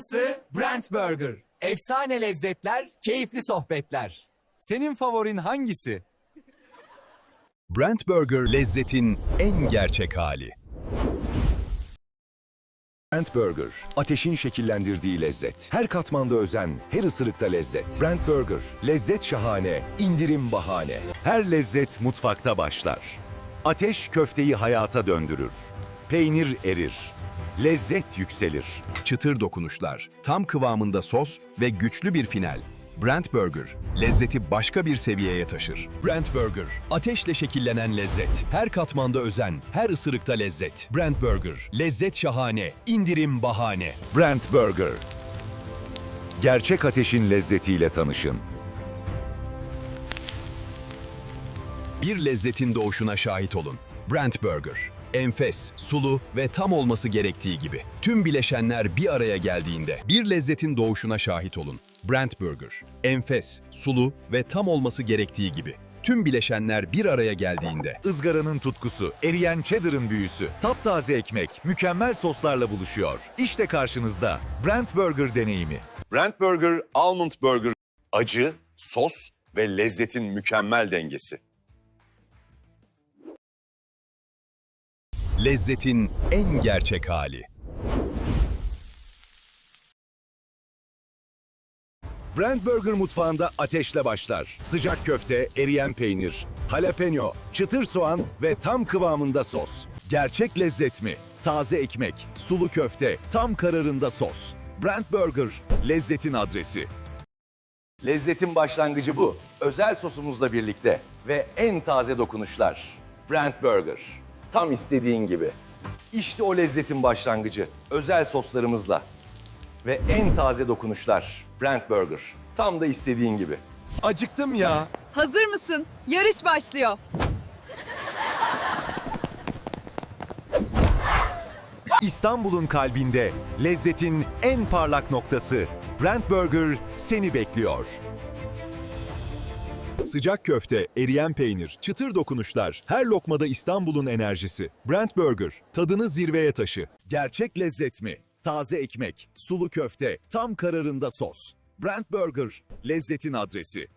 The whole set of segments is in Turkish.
Burası Brent Burger. Efsane lezzetler, keyifli sohbetler. Senin favorin hangisi? Brent Burger lezzetin en gerçek hali. Brent Burger, ateşin şekillendirdiği lezzet. Her katmanda özen, her ısırıkta lezzet. Brent Burger, lezzet şahane, indirim bahane. Her lezzet mutfakta başlar. Ateş köfteyi hayata döndürür. Peynir erir. Lezzet yükselir. Çıtır dokunuşlar, tam kıvamında sos ve güçlü bir final. Brent Burger, lezzeti başka bir seviyeye taşır. Brent Burger, ateşle şekillenen lezzet. Her katmanda özen, her ısırıkta lezzet. Brent Burger, lezzet şahane, indirim bahane. Brent Burger. Gerçek ateşin lezzetiyle tanışın. Bir lezzetin doğuşuna şahit olun. Brent Burger. Enfes, sulu ve tam olması gerektiği gibi. Tüm bileşenler bir araya geldiğinde bir lezzetin doğuşuna şahit olun. Brent Burger. Enfes, sulu ve tam olması gerektiği gibi. Tüm bileşenler bir araya geldiğinde Izgaranın tutkusu, eriyen cheddar'ın büyüsü, taptaze ekmek, mükemmel soslarla buluşuyor. İşte karşınızda Brent Burger deneyimi. Brent Burger, Almond Burger. Acı, sos ve lezzetin mükemmel dengesi. Lezzetin en gerçek hali. Brent Burger mutfağında ateşle başlar. Sıcak köfte, eriyen peynir, jalapeno, çıtır soğan ve tam kıvamında sos. Gerçek lezzet mi? Taze ekmek, sulu köfte, tam kararında sos. Brent Burger, lezzetin adresi. Lezzetin başlangıcı bu. Özel sosumuzla birlikte ve en taze dokunuşlar. Brent Burger. Tam istediğin gibi. İşte o lezzetin başlangıcı. Özel soslarımızla ve en taze dokunuşlar. Brent Burger. Tam da istediğin gibi. Acıktım ya. Hazır mısın? Yarış başlıyor. İstanbul'un kalbinde lezzetin en parlak noktası. Brent Burger seni bekliyor. Sıcak köfte, eriyen peynir, çıtır dokunuşlar, her lokmada İstanbul'un enerjisi. Brent Burger, tadını zirveye taşı. Gerçek lezzet mi? Taze ekmek, sulu köfte, tam kararında sos. Brent Burger, lezzetin adresi.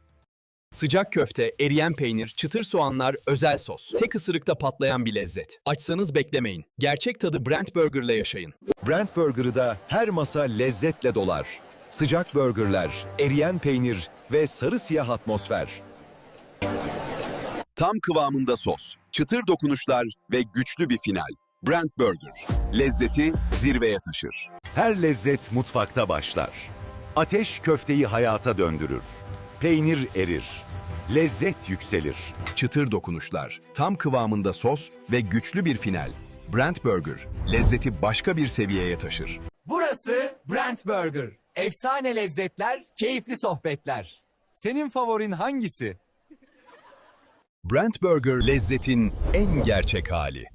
Sıcak köfte, eriyen peynir, çıtır soğanlar, özel sos. Tek ısırıkta patlayan bir lezzet. Açsanız beklemeyin. Gerçek tadı Brent Burger'la yaşayın. Brent Burger'ı da her masa lezzetle dolar. Sıcak burgerler, eriyen peynir ve sarı siyah atmosfer. Tam kıvamında sos, çıtır dokunuşlar ve güçlü bir final. Brent Burger. Lezzeti zirveye taşır. Her lezzet mutfakta başlar. Ateş köfteyi hayata döndürür. Peynir erir. Lezzet yükselir. Çıtır dokunuşlar, tam kıvamında sos ve güçlü bir final. Brent Burger, lezzeti başka bir seviyeye taşır. Burası Brent Burger. Efsane lezzetler, keyifli sohbetler. Senin favorin hangisi? Brent Burger lezzetin en gerçek hali.